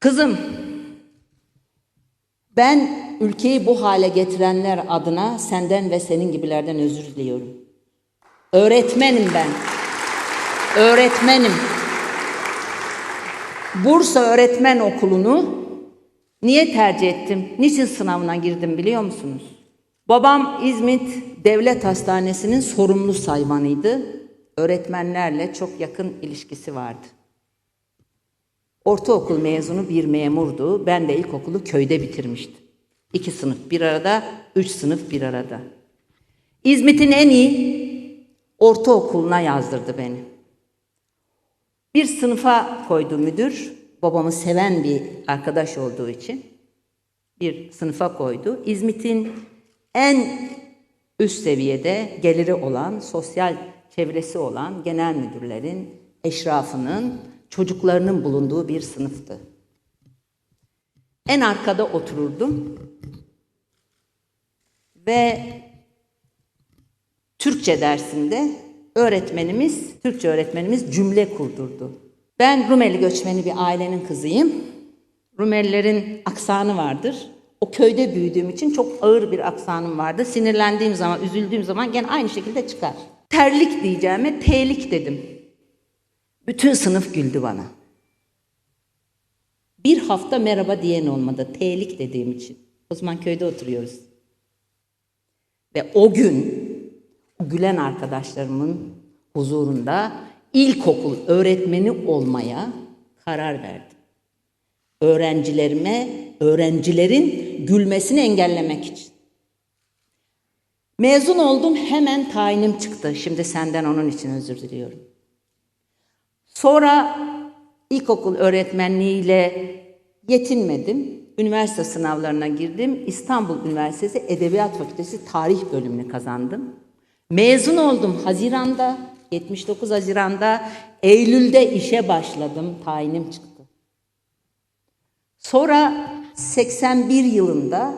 Kızım, ben ülkeyi bu hale getirenler adına senden ve senin gibilerden özür diliyorum. Öğretmenim ben. Öğretmenim. Bursa Öğretmen Okulu'nu niye tercih ettim? Niçin sınavına girdim biliyor musunuz? Babam İzmit Devlet Hastanesi'nin sorumlu saymanıydı. Öğretmenlerle çok yakın ilişkisi vardı. Ortaokul mezunu bir memurdu. Ben de ilkokulu köyde bitirmiştim. İki sınıf bir arada, üç sınıf bir arada. İzmit'in en iyi ortaokuluna yazdırdı beni. Bir sınıfa koydu müdür. Babamı seven bir arkadaş olduğu için bir sınıfa koydu. İzmit'in en üst seviyede geliri olan, sosyal çevresi olan genel müdürlerin, eşrafının, çocuklarının bulunduğu bir sınıftı. En arkada otururdum ve Türkçe dersinde öğretmenimiz, Türkçe öğretmenimiz cümle kurdurdu. Ben Rumeli göçmeni bir ailenin kızıyım. Rumelilerin aksanı vardır. O köyde büyüdüğüm için çok ağır bir aksanım vardı. Sinirlendiğim zaman, üzüldüğüm zaman gene aynı şekilde çıkar. Terlik diyeceğime telik dedim. Bütün sınıf güldü bana. Bir hafta merhaba diyen olmadı. Telik dediğim için. O zaman köyde oturuyoruz. Ve o gün gülen arkadaşlarımın huzurunda ilkokul öğretmeni olmaya karar verdim. Öğrencilerime, öğrencilerin gülmesini engellemek için. Mezun oldum hemen tayinim çıktı. Şimdi senden onun için özür diliyorum. Sonra ilkokul öğretmenliğiyle yetinmedim. Üniversite sınavlarına girdim. İstanbul Üniversitesi Edebiyat Fakültesi Tarih bölümünü kazandım. Mezun oldum Haziran'da, 79 Haziran'da. Eylül'de işe başladım, tayinim çıktı. Sonra 81 yılında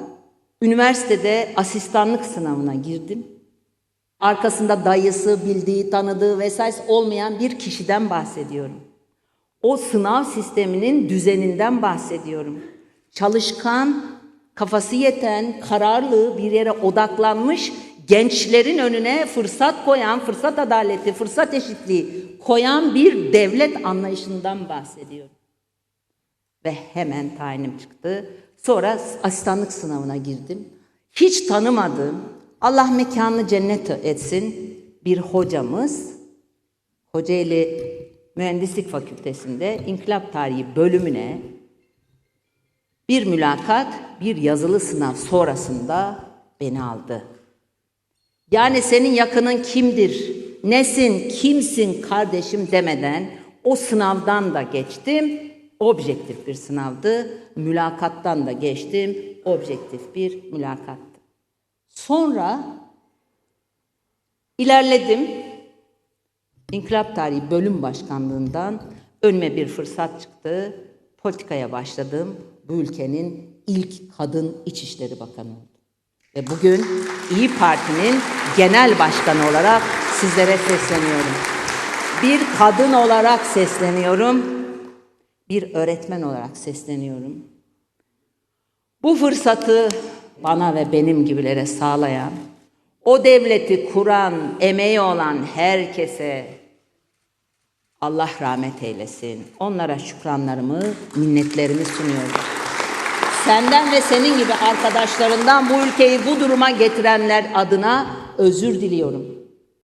üniversitede asistanlık sınavına girdim. Arkasında dayısı, bildiği, tanıdığı vesaire olmayan bir kişiden bahsediyorum. O sınav sisteminin düzeninden bahsediyorum. Çalışkan, kafası yeten, kararlı, bir yere odaklanmış, gençlerin önüne fırsat koyan, fırsat adaleti, fırsat eşitliği koyan bir devlet anlayışından bahsediyorum. Ve hemen tayinim çıktı. Sonra asistanlık sınavına girdim. Hiç tanımadığım, Allah mekanını cennet etsin bir hocamız, Kocaeli Mühendislik Fakültesi'nde İnkılap Tarihi bölümüne bir mülakat, bir yazılı sınav sonrasında beni aldı. Yani senin yakının kimdir, nesin, kimsin kardeşim demeden o sınavdan da geçtim. Objektif bir sınavdı. Mülakattan da geçtim. Objektif bir mülakattı. Sonra ilerledim. İnkılap Tarihi Bölüm Başkanlığından önüme bir fırsat çıktı. Politikaya başladım. Bu ülkenin ilk kadın İçişleri Bakanı oldum. Ve bugün İyi Parti'nin genel başkanı olarak sizlere sesleniyorum. Bir kadın olarak sesleniyorum. Bir öğretmen olarak sesleniyorum. Bu fırsatı bana ve benim gibilere sağlayan, o devleti kuran, emeği olan herkese Allah rahmet eylesin. Onlara şükranlarımı, minnetlerimi sunuyorum. Senden ve senin gibi arkadaşlarından bu ülkeyi bu duruma getirenler adına özür diliyorum.